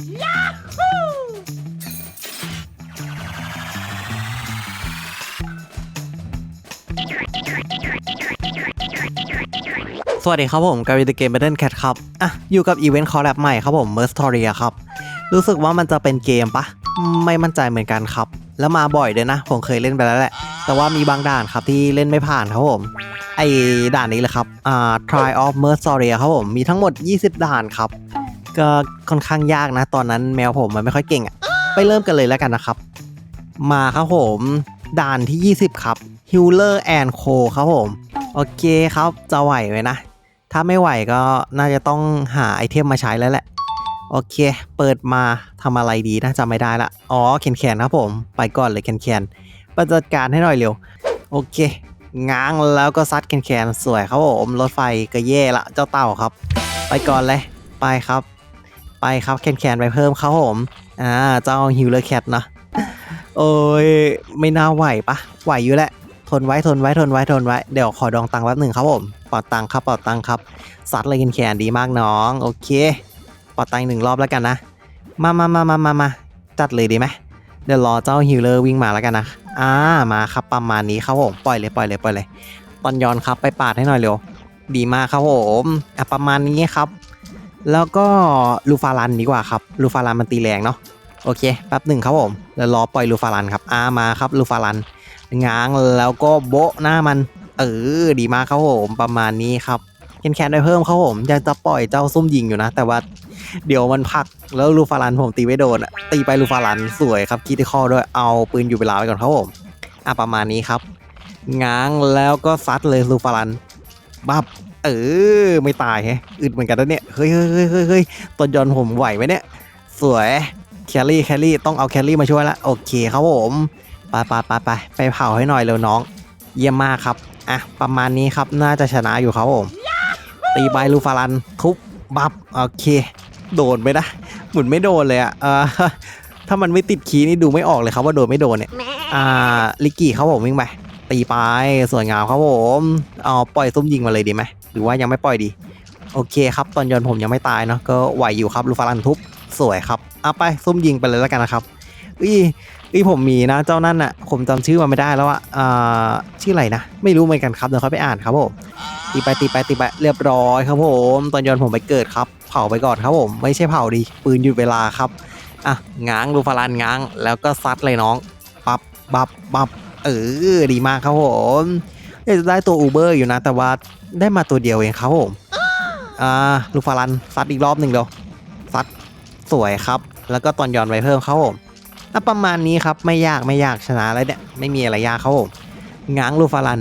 สวัสดีครับผมกาวิตเกม Battle Cat ครับ อะ อยู่กับอีเวนต์คอร์แลบใหม่ครับผม m e r s t o r i a ครับ รู้สึกว่ามันจะเป็นเกมปะ ไม่มั่นใจเหมือนกันครับ แล้วมาบ่อยด้วยนะ ผมเคยเล่นไปแล้วแหละ แต่ว่ามีบางด่านครับที่เล่นไม่ผ่านครับผม ไอ้ด่านนี้เลยครับ อ่า Try of m e r s t o r i a ครับผม มีทั้งหมด 20 ด่านครับ ก็ค่อนข้างยากนะ ตอนนั้นแมวผมมันไม่ค่อยเก่งอะไปเริ่มกันเลยแล้วกันนะครับ มาครับผมด่านที่ 20 ครับ Healer and Co คครับผม โอเคครับ จะไหวไหมนะ ถ้าไม่ไหวก็น่าจะต้องหาไอเทมมาใช้แล้วแหละ โอเค เปิดมาทำอะไรดีนะจำไม่ได้ละ อ๋อแคนแคนครับผม ไปก่อนเลยแคนแคนประจัดการให้หน่อยเร็ว โอเค ง้างแล้วก็ซัดแคนแคนสวยครับผม รถไฟก็แย่ละ เจ้าเต่าครับ ไปก่อนเลย ไปครับ ไปครับแคนแคนไปเพิ่มครับผม อ่าเจ้าฮิวเลอร์แคทนะโอ้ยไม่น่าไหวปะไหวอยู่แหละ ทนไว้ทนไว้ทนไว้ทนไว้ เดี๋ยวขอดองตังค์แป๊บหนึ่งครับผมปอดตังค์ครับปอดตังค์ครับซัดเลยกินแขนดีมากน้อง โอเคปอดตังค์หนึ่งรอบแล้วกันนะ มามามามามามาจัดเลยดีไหมเดี๋ยวรอเจ้าฮิลเลอร์วิ่งมาแล้วกันนะ อ่า มาครับประมาณนี้ครับผม ปล่อยเลยปล่อยเลยปล่อยเลย ตอนย้อนครับไปปาดให้หน่อยเร็ว ดีมากครับผม อะประมาณนี้ครับ แล้วก็ลูฟารันดีกว่าครับลูฟารันมันตีแรงเนาะโอเคแป๊บหนึ่งครับผมเดี๋ยวรอปล่อยลูฟารันครับอามาครับลูฟารันง้างแล้วก็โบะหน้ามัน เออดีมากครับผมประมาณนี้ครับแคนแคนได้เพิ่มครับผมอยากจะปล่อยเจ้าซุ่มยิงอยู่นะ แต่ว่าเดี๋ยวมันพักแล้วลูฟารันผมตีไม่โดนตีไปลูฟารันสวยครับคิดที่ข้อด้วยเอาปืนอยู่เวลาไว้ก่อนครับผมอะประมาณนี้ครับง้างแล้วก็ซัดเลยลูฟารันบับ เออ ไม่ตายแฮะอึดเหมือนกันนะเนี่ยเฮ้ยเฮ้ยเฮ้ยเฮ้ยเฮ้ยตอนยอนผมไหวไหมเนี่ย สวยแคลรี่แคลรี่ต้องเอาแคลรี่มาช่วยละโอเคครับผมไปไปไปไปไปเผาให้หน่อยเร็วน้อง เยี่ยมมากครับอะประมาณนี้ครับน่าจะชนะอยู่ครับผมตีใบลูฟารันทุบบับโอเค โดนไปนะหมุนไม่โดนเลยอะเออถ้ามันไม่ติดคีนี่ดูไม่ออกเลยครับว่าโดนไม่โดนเนี่ยอ่าลิกกี้ครับผมวิ่งไปตีไปสวยงามครับผมเอาปล่อยซุ้มยิงมาเลยดีไหม หรือว่ายังไม่ปล่อยดี โอเคครับ ตอนยนผมยังไม่ตายเนาะก็ไหวอยู่ครับลูฟารันทุบสวยครับเอาไปซุ้มยิงไปเลยแล้วกันนะครับอีอีผมมีนะเจ้านั่นอะผมจำชื่อมันไม่ได้แล้วอะอ่าชื่ออะไรนะไม่รู้เหมือนกันครับเดี๋ยวค่อยไปอ่านครับผมตีไปตีไปตีไปเรียบร้อยครับผม ตอนยนผมไปเกิดครับ เผาไปก่อนครับผม ไม่ใช่เผาดีปืนหยุดเวลาครับอะง้างลูฟารันง้าง แล้วก็ซัดเลยน้องปับบับบับเออดีมากครับผมอยากจะได้ตัวอูเบอร์อยู่นะ แต่ว่า ได้มาตัวเดียวเองครับผมอ่าลูฟารันซัดอีกรอบหนึ่งเดียวซัดสวยครับ แล้วก็ตอนย้อนไปเพิ่มครับผมอะประมาณนี้ครับไม่ยากไม่ยากชนะแล้วเนี่ยไม่มีอะไรยากครับผมง้างลูฟารัน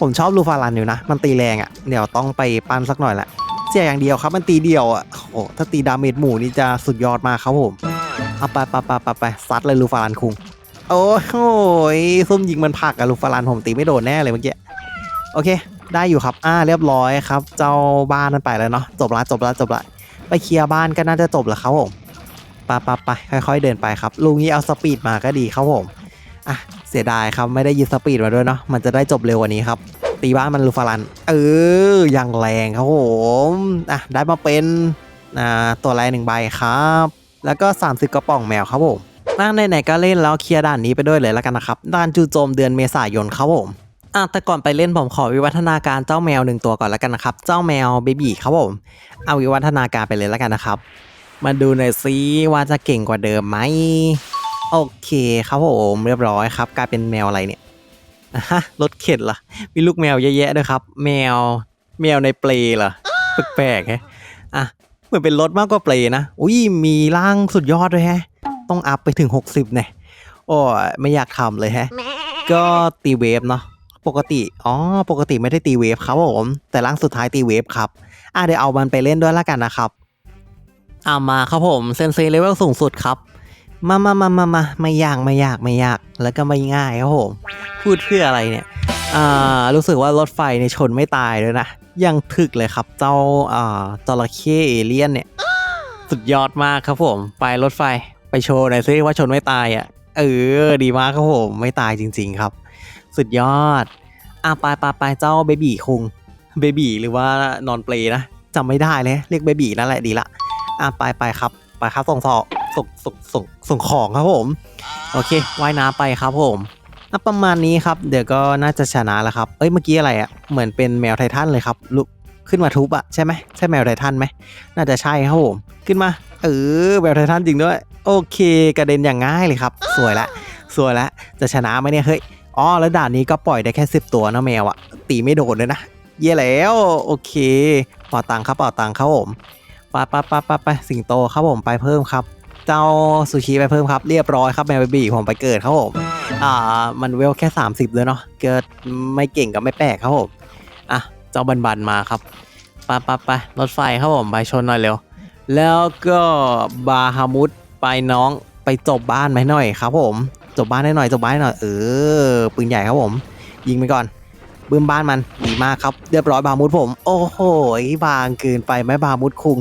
ผมชอบลูฟารันอยู่นะ มันตีแรงอะ่ะเดี๋ยวต้องไปปั้นสักหน่อยละเสียอย่างเดียวครับมันตีเดียวอะ่ะโอ้โหถ้าตีดาเมจหมู่นี่จะสุดยอดมากครับผมเอาไปไปไปไปไปซัดเลยลูฟารันคุงโอ้ยโอ้ยซุ่มยิงมันผักอะลูฟารันผมตีไม่โดนแน่เลยเมื่อกี้โอเค ได้อยู่ครับ อ่า เรียบร้อยครับ เจ้าบ้านนั่นไปแล้วเนาะ จบละจบละจบละไปเคลียร์บ้านก็น่าจะจบแล้วครับผมปะปะปะค่อย ๆ เดินไปครับ ลุงนี้เอาสปีดมาก็ดีครับผม อะ เสียดายครับ ไม่ได้ยึดสปีดมาด้วยเนาะ มันจะได้จบเร็วกว่านี้ครับ ตีบ้านมันลูฟารัน เออ อย่างแรงครับผม อะ ได้มาเป็น อ่า ตัวแรหนึ่งใบครับ แล้วก็ 30 กระป๋องแมวครับผมนั่งไหนๆก็เล่นแล้วเคลียร์ด่านนี้ไปด้วยเลยแล้วกันนะครับ ด่านจูโจมเดือนเมษายนครับผม อะแต่ก่อนไปเล่นผมขอวิวัฒนาการเจ้าแมวหนึ่งตัวก่อนแล้วกันนะครับ เจ้าแมวเบบี้ครับผมเอาวิวัฒนาการไปเลยแล้วกันนะครับ มาดูหน่อยซิว่าจะเก่งกว่าเดิมไหมโอเคครับผมเรียบร้อยครับกลายเป็นแมวอะไรเนี่ยฮะรถเข็นเหรอมีลูกแมวเยอะแยะด้วยครับ แมวแมวในเปลเหรอแปลกๆแฮะอะเหมือนเป็นรถมากกว่าเปลนะอุ้ยมีร่างสุดยอดด้วยแฮะ ต้องอัพไปถึง 60เนี่ยโอ้ไม่อยากทำเลยแฮะ ก็ตีเวฟเนาะ ปกติ อ๋อ ปกติไม่ได้ตีเวฟครับผม แต่ร่างสุดท้ายตีเวฟครับ อะเดี๋ยวเอามันไปเล่นด้วยละกันนะครับ อ่ามาครับผมเซนเซเลเวลสูงสุดครับ มามามามามาไม่ยากไม่ยากไม่ยาก แล้วก็ไม่ง่ายครับผม พูดเพื่ออะไรเนี่ย อ่า รู้สึกว่ารถไฟในยชนไม่ตายเลยนะ ยังถึกเลยครับ เจ้า อ่า จระเข้เอเลี่ยนเนี่ย สุดยอดมากครับผม ไปรถไฟ ไปโชว์หน่อยซิว่าชนไม่ตายอะ เออ ดีมากครับผม ไม่ตายจริง ๆ ครับ สุดยอด อะไปไปไปเจ้าเบบีคุงเบบีหรือว่านอนเปลนะจำไม่ได้เลยเรียกเบบีนั่นแหละดีละอะไปไปครับไปครับส่งสอส่งส่งส่งส่งของครับผม โอเคว่ายน้ำไปครับผมอะประมาณนี้ครับ เดี๋ยวก็น่าจะชนะแล้วครับเอ้ยเมื่อกี้อะไรอะ่ะเหมือนเป็นแมวไททันเลยครับลุกขึ้นมาทุบอะใช่ไหมใช่แมวไททันไหมน่าจะใช่ครับผมขึ้นมาเออแมวไททันจริงด้วย โอเค กระเด็นอย่างง่ายเลยครับ สวยละสวยละจะชนะไหมเนี่ยเฮ้ย อ๋อแล้วด่านนี้ก็ปล่อยได้แค่สิบตัวนะแมวอะตีไม่โดนเลยนะ เย่แล้ว โอเคเป่าตังค์ครับเป่าตังค์ครับผมไปไปไปไปไปสิงโตครับผมไปเพิ่มครับ เจ้าซูชิไปเพิ่มครับเรียบร้อยครับแมวเบบี้ผมไปเกิดครับผมอ่ามันเวลแค่ 30เลยเนาะเกิดไม่เก่งก็ไม่แปลกครับผมอะเจ้าบันบันมาครับไปไปไปรถไฟครับผมไปชนหน่อยเร็วแล้วก็บาฮามุดไปน้องไปจบบ้านไหมหน่อยครับผม จบบ้านให้หน่อยจบบ้านให้หน่อยเออปืนใหญ่ครับผม ยิงไปก่อนบึ้มบ้านมันดีมากครับ เรียบร้อยบามุดผม โอ้โหบางเกินไปไหมบามุดคุง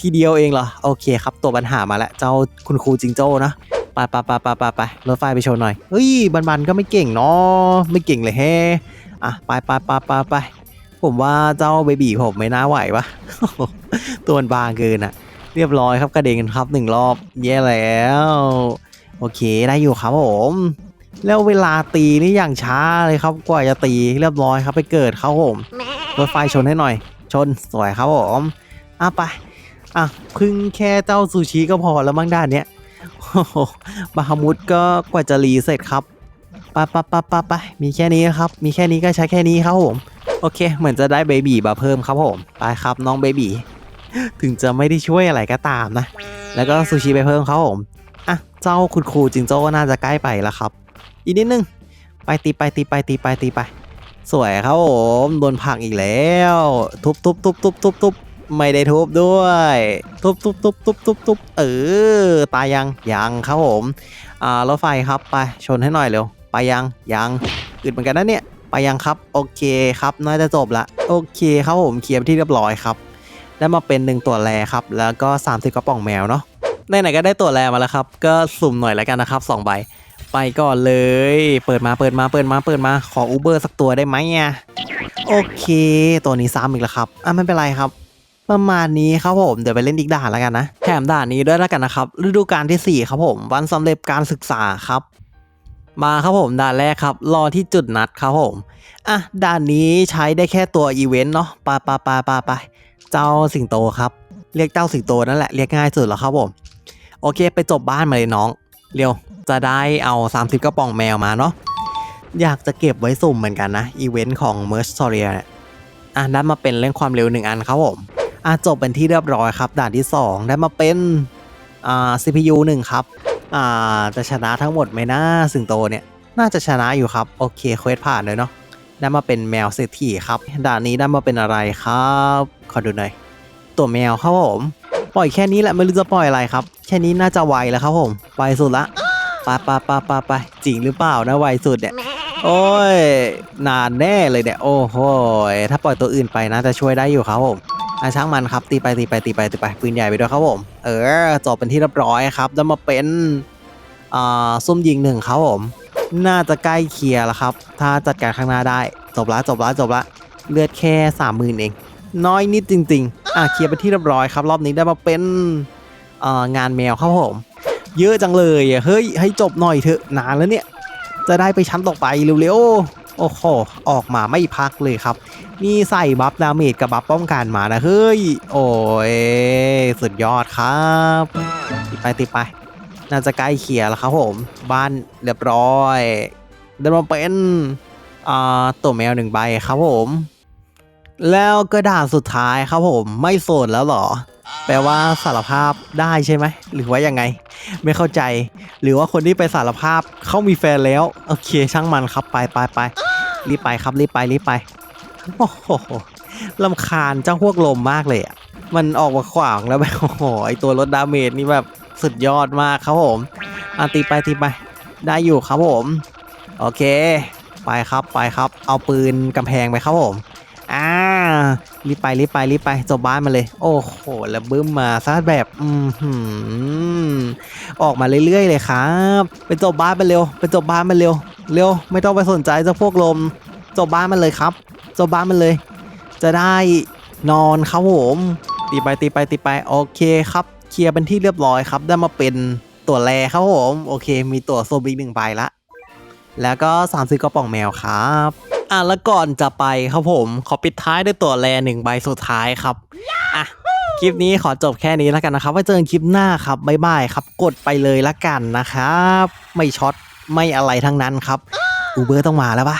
ทีเดียวเองเหรอ โอเคครับ ตัวปัญหามาแล้ว เจ้าคุณครูจิงโจ้นะไปไปไปไปไปไปรถไฟไปโชว์หน่อยเฮ้ยบันบันก็ไม่เก่งเนาะไม่เก่งเลยแฮอะไปไปไปไปไปผมว่าเจ้าเบบีผมไม่น่าไหวปะตัวบางเกินอะเรียบร้อยครับกระเด็นครับหนึ่งรอบแย่แล้ว โอเคได้อยู่ครับผมแล้วเวลาตีนี่อย่างช้าเลยครับกว่าจะตีเรียบร้อยครับไปเกิดครับผมรถไฟชนให้หน่อย ชนสวยครับผมอะไปอะพึ่งแค่เจ้าซูชิก็พอแล้วมั้งด้านเนี้ยโอ้โหบาฮามุดก็กว่าจะรีเสร็จครับไปไปไปไปไปมีแค่นี้ครับ มีแค่นี้ก็ใช้แค่นี้ครับผมโอเค เหมือนจะได้เบบีมาเพิ่มครับผมไปครับน้องเบบีถึงจะไม่ได้ช่วยอะไรก็ตามนะ แล้วก็ซูชิไปเพิ่มครับผม อะเจ้าคุณครูจิงโจ้ก็น่าจะใกล้ไปแล้วครับ อีกนิดนึง ไปตีไปตีไปตีไปตีไป สวยครับผมโดนผักอีกแล้ว ทุบทุบทุบทุบทุบทุบไม่ได้ทุบด้วย ทุบทุบทุบทุบทุบทุบเออตายยังยังครับผมอ่ารถไฟครับไปชนให้หน่อยเร็วไปยังยังอึดเหมือนกันนะเนี่ยไปยังครับโอเคครับน่าจะจบละโอเคครับผมเคลียร์ที่เรียบร้อยครับได้มาเป็นหนึ่งตัวแรครับ แล้วก็ 30 กระป๋องแมวเนาะ ไหนๆก็ได้ตัวแรมาแล้วครับ ก็สุ่มหน่อยแล้วกันนะครับสองใบไปก่อนเลย เปิดมาเปิดมาเปิดมาเปิดมาขออูเบอร์สักตัวได้ไหมอะโอเค ตัวนี้ซ้ำอีกแล้วครับอะไม่เป็นไรครับ ประมาณนี้ครับผมเดี๋ยวไปเล่นอีกด่านแล้วกันนะแถมด่านนี้ด้วยแล้วกันนะครับฤดูกาลที่ 4 ครับผม วันสำเร็จการศึกษาครับ มาครับผมด่านแรกครับ รอที่จุดนัดครับผมอะด่านนี้ใช้ได้แค่ตัวอีเวนต์เนาะปไปไปไปไปเจ้าสิงโตครับ เรียกเจ้าสิงโตนั่นแหละเรียกง่ายสุดแล้วครับผม โอเค ไปจบบ้านมาเลยน้อง เร็ว จะได้เอา 30 กระป๋องแมวมาเนาะ อยากจะเก็บไว้สุ่มเหมือนกันนะ อีเวนต์ของ m e r c e r i a เนี่ยอะได้มาเป็นเรื่องความเร็วหนึ่งอันครับผม อะจบเป็นที่เรียบร้อยครับ ด่านที่ 2 ได้มาเป็นอ่า CPU 1 ครับ อ่า จะชนะทั้งหมดไหมนะสิงโตเนี่ย น่าจะชนะอยู่ครับ โอเคเควสผ่านเลยเนาะ ได้มาเป็นแมวเศรษฐีครับ ด่านนี้ได้มาเป็นอะไรครับ ขอดูหน่อย ตัวแมวครับผม ปล่อยแค่นี้แหละไม่รู้จะปล่อยอะไรครับ แค่นี้น่าจะไวแล้วครับผมไวสุดละไปไปไปไปไปจริงหรือเปล่านะไวสุดเนี่ยโอ้ยนานแน่เลยเนี่ยโอ้โหยถ้าปล่อยตัวอื่นไปนะจะช่วยได้อยู่ครับผมอาช่างมันครับตีไปตีไปตีไปตีไปปืนใหญ่ไปด้วยครับผม เออจบเป็นที่เรียบร้อยครับแล้วมาเป็นอ่าซุ่มยิงหนึ่งครับผม น่าจะใกล้เคลียร์แล้วครับ ถ้าจัดการข้างหน้าได้ จบละจบละจบละเลือดแค่สามหมื่นเอง น้อยนิดจริง ๆ อะเคลียร์ไปที่เรียบร้อยครับ รอบนี้ได้มาเป็นงานแมวครับผม เยอะจังเลยเฮ้ยให้จบหน่อยเถอะนานแล้วเนี่ย จะได้ไปชั้นต่อไปเร็วๆโอ้โหออกมาไม่พักเลยครับ นี่ใส่บัฟดาเมจกับบัฟป้องกันมานะเฮ้ยโอ้ยสุดยอดครับติดไปติดไป น่าจะใกล้เขียแล้วครับผม บ้านเรียบร้อยเดินมาเป็นตัวแมวหนึ่งใบครับผม แล้วก็ด่านสุดท้ายครับผมไม่โสดแล้วเหรอ แปลว่าสารภาพได้ใช่ไหม หรือว่ายังไง ไม่เข้าใจ หรือว่าคนที่ไปสารภาพเขามีแฟนแล้ว โอเคช่างมันครับไปไปไปรีบไปครับรีบไปรีบไปโอ้โหลำคาญเจ้าพวกลมมากเลยอะมันออกมาขวางแล้วแบบโอ้โหไอตัวรถดาเมจนี่แบบสุดยอดมากครับผมอะตีไปตีไป ได้อยู่ครับผม โอเค ไปครับไปครับ เอาปืนกำแพงไปครับผม อ่ารีบไปรีบไปรีบไปจบบ้านมาเลย โอ้โหแล้วบึ้มมาซะแบบอืมออกมาเรื่อยๆเลยครับไปจบบ้านมาเร็วไปจบบ้านมาเร็ว เร็ว ไม่ต้องไปสนใจเจ้าพวกลมจบบ้านมันเลยครับจบบ้านมันเลย จะได้นอนครับผมตีไปตีไปตีไปโอเคครับเคลียร์เป็นที่เรียบร้อยครับ ได้มาเป็นตัวแรครับผมโอเค มีตัวโซบิกหนึ่งใบละแล้วก็ 30 กระป๋องแมวครับ อะแล้วก่อนจะไปครับผม ขอปิดท้ายด้วยตัวแรหนึ่งใบสุดท้ายครับอะคลิปนี้ขอจบแค่นี้แล้วกันนะครับ ไว้เจอกันคลิปหน้าครับบ๊ายบายครับ กดไปเลยละกันนะครับ ไม่ช็อตไม่อะไรทั้งนั้นครับอูเบอร์ต้องมาแล้วปะ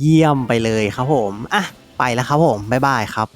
เยี่ยมไปเลยครับผมอะไปแล้วครับผมบ๊ายบายครับ